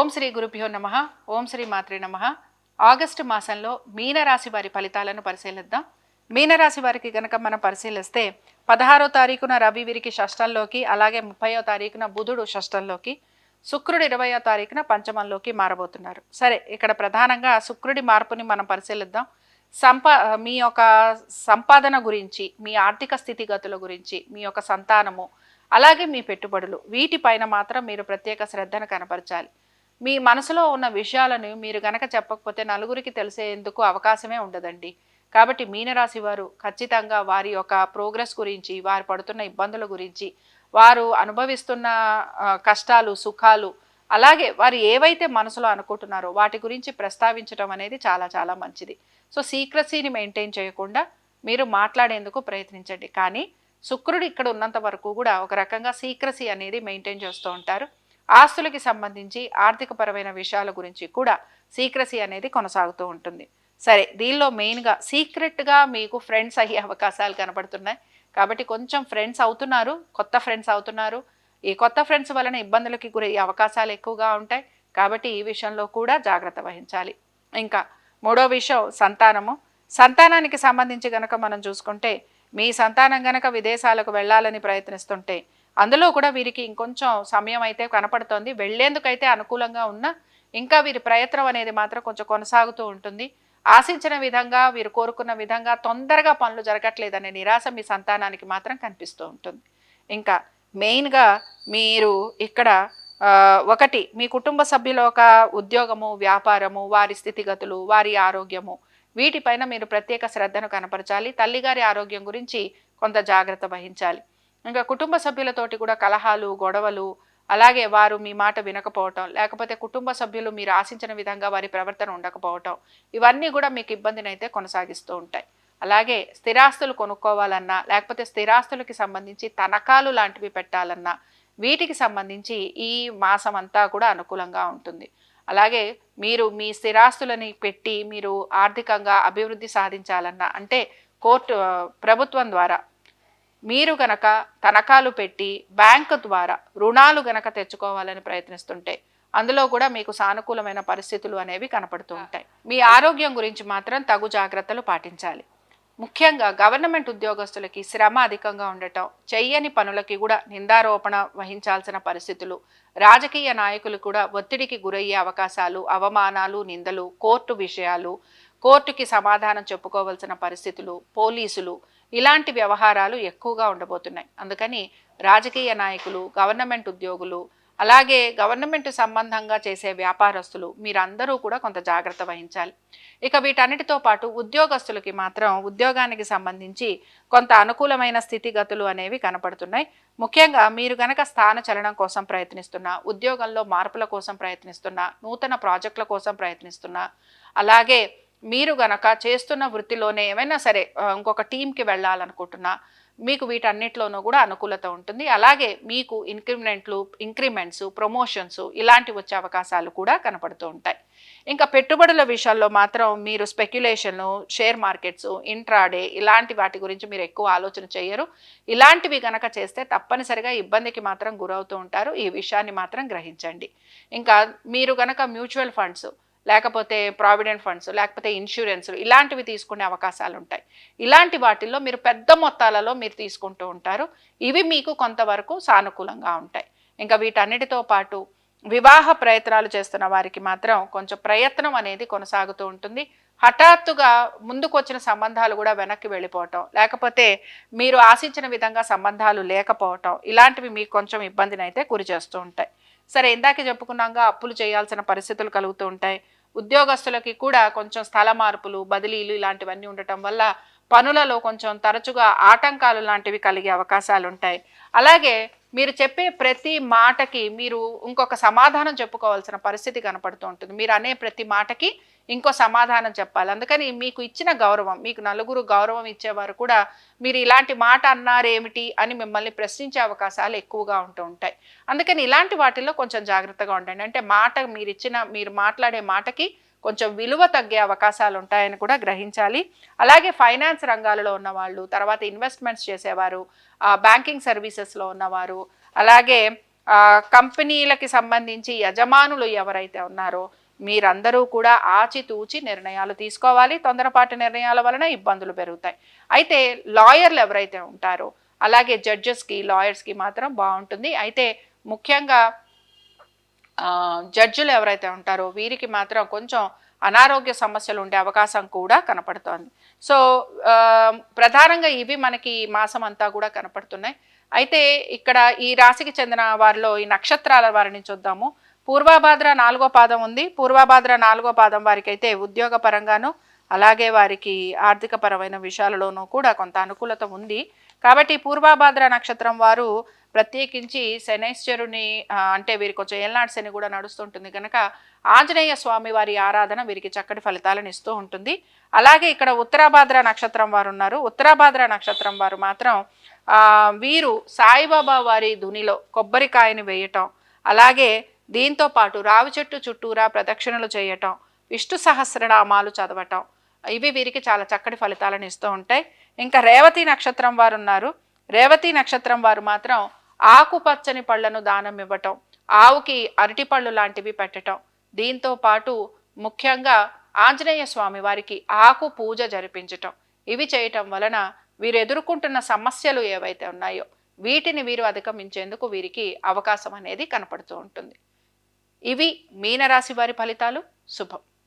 ఓం శ్రీ గురుభ్యో నమ ఓం శ్రీ మాత్రే నమ. ఆగస్టు మాసంలో మీనరాశి వారి ఫలితాలను పరిశీలిద్దాం. మీనరాశి వారికి గనక మనం పరిశీలిస్తే పదహారో తారీఖున రవి వీరికి షష్టంలోకి అలాగే ముప్పయో తారీఖున బుధుడు షష్టంలోకి శుక్రుడు ఇరవయో తారీఖున పంచమంలోకి మారబోతున్నారు. సరే ఇక్కడ ప్రధానంగా శుక్రుడి మార్పుని మనం పరిశీలిద్దాం. సంపా మీ యొక్క సంపాదన గురించి మీ ఆర్థిక స్థితిగతుల గురించి మీ యొక్క సంతానము అలాగే మీ పెట్టుబడులు వీటిపైన మాత్రం మీరు ప్రత్యేక శ్రద్ధను కనపరచాలి. మీ మనసులో ఉన్న విషయాలను మీరు గనక చెప్పకపోతే నలుగురికి తెలిసేందుకు అవకాశమే ఉండదండి. కాబట్టి మీనరాశి వారు ఖచ్చితంగా వారి యొక్క ప్రోగ్రెస్ గురించి వారు పడుతున్న ఇబ్బందుల గురించి వారు అనుభవిస్తున్న కష్టాలు సుఖాలు అలాగే వారు ఏవైతే మనసులో అనుకుంటున్నారో వాటి గురించి ప్రస్తావించడం అనేది చాలా చాలా మంచిది. సో సీక్రసీని మెయింటైన్ చేయకుండా మీరు మాట్లాడేందుకు ప్రయత్నించండి. కానీ శుక్రుడు ఇక్కడ ఉన్నంత వరకు కూడా ఒక రకంగా సీక్రసీ అనేది మెయింటైన్ చేస్తూ ఉంటారు. ఆస్తులకి సంబంధించి ఆర్థికపరమైన విషయాల గురించి కూడా సీక్రసీ అనేది కొనసాగుతూ ఉంటుంది. సరే దీనిలో మెయిన్గా సీక్రెట్గా మీకు ఫ్రెండ్స్ అయ్యే అవకాశాలు కనబడుతున్నాయి. కాబట్టి కొంచెం ఫ్రెండ్స్ అవుతున్నారు కొత్త ఫ్రెండ్స్ అవుతున్నారు. ఈ కొత్త ఫ్రెండ్స్ వలన ఇబ్బందులకి గురయ్యే అవకాశాలు ఎక్కువగా ఉంటాయి. కాబట్టి ఈ విషయంలో కూడా జాగ్రత్త వహించాలి. ఇంకా మూడో విషయం సంతానము. సంతానానికి సంబంధించి గనక మనం చూసుకుంటే మీ సంతానం గనక విదేశాలకు వెళ్ళాలని ప్రయత్నిస్తుంటే అందులో కూడా వీరికి ఇంకొంచెం సమయం అయితే కనపడుతోంది. వెళ్ళేందుకైతే అనుకూలంగా ఉన్నా ఇంకా వీరి ప్రయత్నం అనేది మాత్రం కొంచెం కొనసాగుతూ ఉంటుంది. ఆశించిన విధంగా వీరు కోరుకున్న విధంగా తొందరగా పనులు జరగట్లేదనే నిరాశ మీ సంతానానికి మాత్రం కనిపిస్తూ ఉంటుంది. ఇంకా మెయిన్గా మీరు ఇక్కడ ఒకటి మీ కుటుంబ సభ్యుల ఒక ఉద్యోగము వ్యాపారము వారి స్థితిగతులు వారి ఆరోగ్యము వీటిపైన మీరు ప్రత్యేక శ్రద్ధను కనపరచాలి. తల్లిగారి ఆరోగ్యం గురించి కొంత జాగ్రత్త వహించాలి. ఇంకా కుటుంబ సభ్యులతోటి కూడా కలహాలు గొడవలు అలాగే వారు మీ మాట వినకపోవటం లేకపోతే కుటుంబ సభ్యులు మీరు ఆశించిన విధంగా వారి ప్రవర్తన ఉండకపోవటం ఇవన్నీ కూడా మీకు ఇబ్బందినైతే కొనసాగిస్తూ ఉంటాయి. అలాగే స్థిరాస్తులు కొనుక్కోవాలన్నా లేకపోతే స్థిరాస్తులకి సంబంధించి తనఖాలు లాంటివి పెట్టాలన్నా వీటికి సంబంధించి ఈ మాసం అంతా కూడా అనుకూలంగా ఉంటుంది. అలాగే మీరు మీ స్థిరాస్తులని పెట్టి మీరు ఆర్థికంగా అభివృద్ధి సాధించాలన్నా అంటే కోర్టు ప్రభుత్వం ద్వారా మీరు గనక తనఖాలు పెట్టి బ్యాంకు ద్వారా రుణాలు గనక తెచ్చుకోవాలని ప్రయత్నిస్తుంటే అందులో కూడా మీకు సానుకూలమైన పరిస్థితులు అనేవి కనపడుతూ ఉంటాయి. మీ ఆరోగ్యం గురించి మాత్రం తగు జాగ్రత్తలు పాటించాలి. ముఖ్యంగా గవర్నమెంట్ ఉద్యోగస్తులకి శ్రమ అధికంగా ఉండటం చెయ్యని పనులకి కూడా నిందారోపణ వహించాల్సిన పరిస్థితులు రాజకీయ నాయకులు కూడా ఒత్తిడికి గురయ్యే అవకాశాలు అవమానాలు నిందలు కోర్టు విషయాలు కోర్టుకి సమాధానం చెప్పుకోవాల్సిన పరిస్థితులు పోలీసులు ఇలాంటి వ్యవహారాలు ఎక్కువగా ఉండబోతున్నాయి. అందుకని రాజకీయ నాయకులు గవర్నమెంట్ ఉద్యోగులు అలాగే గవర్నమెంట్ సంబంధంగా చేసే వ్యాపారస్తులు మీరందరూ కూడా కొంత జాగ్రత్త వహించాలి. ఇక వీటన్నిటితో పాటు ఉద్యోగస్తులకి మాత్రం ఉద్యోగానికి సంబంధించి కొంత అనుకూలమైన స్థితిగతులు అనేవి కనపడుతున్నాయి. ముఖ్యంగా మీరు గనక స్థాన చలనం కోసం ప్రయత్నిస్తున్నా ఉద్యోగంలో మార్పుల కోసం ప్రయత్నిస్తున్నా నూతన ప్రాజెక్టుల కోసం ప్రయత్నిస్తున్నా అలాగే మీరు గనక చేస్తున్న వృత్తిలోనే ఏమైనా సరే ఇంకొక టీంకి వెళ్ళాలనుకుంటున్నా మీకు వీటన్నిటిలోనూ కూడా అనుకూలత ఉంటుంది. అలాగే మీకు ఇంక్రిమెంట్లు ఇంక్రిమెంట్స్ ప్రమోషన్స్ ఇలాంటివి వచ్చే అవకాశాలు కూడా కనపడుతూ ఉంటాయి. ఇంకా పెట్టుబడుల విషయాల్లో మాత్రం మీరు స్పెక్యులేషన్లు షేర్ మార్కెట్స్ ఇంట్రాడే ఇలాంటి వాటి గురించి మీరు ఎక్కువ ఆలోచన చేయరు. ఇలాంటివి గనక చేస్తే తప్పనిసరిగా ఇబ్బందికి మాత్రం గురవుతూ ఉంటారు. ఈ విషయాన్ని మాత్రం గ్రహించండి. ఇంకా మీరు గనక మ్యూచువల్ ఫండ్స్ లేకపోతే ప్రావిడెంట్ ఫండ్స్ లేకపోతే ఇన్సూరెన్స్ ఇలాంటివి తీసుకునే అవకాశాలు ఉంటాయి. ఇలాంటి వాటిల్లో మీరు పెద్ద మొత్తాలలో మీరు తీసుకుంటూ ఉంటారు. ఇవి మీకు కొంతవరకు సానుకూలంగా ఉంటాయి. ఇంకా వీటన్నిటితో పాటు వివాహ ప్రయత్నాలు చేస్తున్న వారికి మాత్రం కొంచెం ప్రయత్నం అనేది కొనసాగుతూ ఉంటుంది. హఠాత్తుగా ముందుకు వచ్చిన సంబంధాలు కూడా వెనక్కి వెళ్ళిపోవటం లేకపోతే మీరు ఆశించిన విధంగా సంబంధాలు లేకపోవటం ఇలాంటివి మీకు కొంచెం ఇబ్బందిని అయితే గురి చేస్తూ ఉంటాయి. సరే ఇందాక చెప్పుకున్నాగా అప్పులు చేయాల్సిన పరిస్థితులు కలుగుతూ ఉంటాయి. ఉద్యోగస్తులకి కూడా కొంచెం స్థల మార్పులు బదిలీలు ఇలాంటివన్నీ ఉండటం వల్ల పనులలో కొంచెం తరచుగా ఆటంకాలు లాంటివి కలిగే అవకాశాలు ఉంటాయి. అలాగే మీరు చెప్పే ప్రతి మాటకి మీరు ఇంకొక సమాధానం చెప్పుకోవాల్సిన పరిస్థితి కనపడుతూ ఉంటుంది. మీరు అనే ప్రతి మాటకి ఇంకో సమాధానం చెప్పాలి. అందుకని మీకు ఇచ్చిన గౌరవం మీకు నలుగురు గౌరవం ఇచ్చేవారు కూడా మీరు ఇలాంటి మాట అన్నారేమిటి అని మిమ్మల్ని ప్రశ్నించే అవకాశాలు ఎక్కువగా ఉంటూ ఉంటాయి. అందుకని ఇలాంటి వాటిల్లో కొంచెం జాగ్రత్తగా ఉండండి. అంటే మాట మీరు ఇచ్చిన మీరు మాట్లాడే మాటకి కొంచెం విలువ తగ్గే అవకాశాలు ఉంటాయని కూడా గ్రహించాలి. అలాగే ఫైనాన్స్ రంగాలలో ఉన్నవాళ్ళు తర్వాత ఇన్వెస్ట్మెంట్స్ చేసేవారు బ్యాంకింగ్ సర్వీసెస్లో ఉన్నవారు అలాగే కంపెనీలకి సంబంధించి యజమానులు ఎవరైతే ఉన్నారో మీరందరూ కూడా ఆచితూచి నిర్ణయాలు తీసుకోవాలి. తొందరపాటు నిర్ణయాల వలన ఇబ్బందులు పెరుగుతాయి. అయితే లాయర్లు ఎవరైతే ఉంటారో అలాగే జడ్జెస్కి లాయర్స్కి మాత్రం బాగుంటుంది. అయితే ముఖ్యంగా జడ్జిలు ఎవరైతే ఉంటారో వీరికి మాత్రం కొంచెం అనారోగ్య సమస్యలు ఉండే అవకాశం కూడా కనపడుతోంది. సో ప్రధానంగా ఇవి మనకి ఈ మాసం అంతా కూడా కనపడుతున్నాయి. అయితే ఇక్కడ ఈ రాశికి చెందిన వారిలో ఈ నక్షత్రాల వారిని చూద్దాము. పూర్వాభాద్ర నాలుగో పాదం ఉంది. పూర్వాభాద్ర నాలుగో పాదం వారికి అయితే ఉద్యోగ పరంగాను అలాగే వారికి ఆర్థికపరమైన విషయాలలోనూ కూడా కొంత అనుకూలత ఉంది. కాబట్టి పూర్వాభాద్ర నక్షత్రం వారు ప్రత్యేకించి శనైశ్వరుని అంటే వీరికి కొంచెం ఏళ్ళనాటి శని కూడా నడుస్తుంటుంది కనుక ఆంజనేయ స్వామి వారి ఆరాధన వీరికి చక్కటి ఫలితాలను ఇస్తూ ఉంటుంది. అలాగే ఇక్కడ ఉత్తరాభాద్ర నక్షత్రం వారు ఉన్నారు. ఉత్తరాభాద్ర నక్షత్రం వారు మాత్రం వీరు సాయిబాబా వారి ధునిలో కొబ్బరికాయని వేయటం అలాగే దీంతో పాటు రావి చెట్టు చుట్టూరా ప్రదక్షిణలు చేయటం విష్ణు సహస్రనామాలు చదవటం ఇవి వీరికి చాలా చక్కటి ఫలితాలను ఇస్తూ ఉంటాయి. ఇంకా రేవతి నక్షత్రం వారు ఉన్నారు. రేవతి నక్షత్రం వారు మాత్రం ఆకుపచ్చని పళ్ళను దానం ఇవ్వటం ఆవుకి అరటిపళ్ళు లాంటివి పెట్టటం. దీంతో పాటు ముఖ్యంగా ఆంజనేయ స్వామి వారికి ఆకు పూజ జరిపించటం. ఇవి చేయటం వలన వీరు ఎదుర్కొంటున్న సమస్యలు ఏవైతే ఉన్నాయో వీటిని వీరు అధిగమించేందుకు వీరికి అవకాశం అనేది కనపడుతూ ఉంటుంది. ఇవి మీనరాశి వారి ఫలితాలు. శుభం.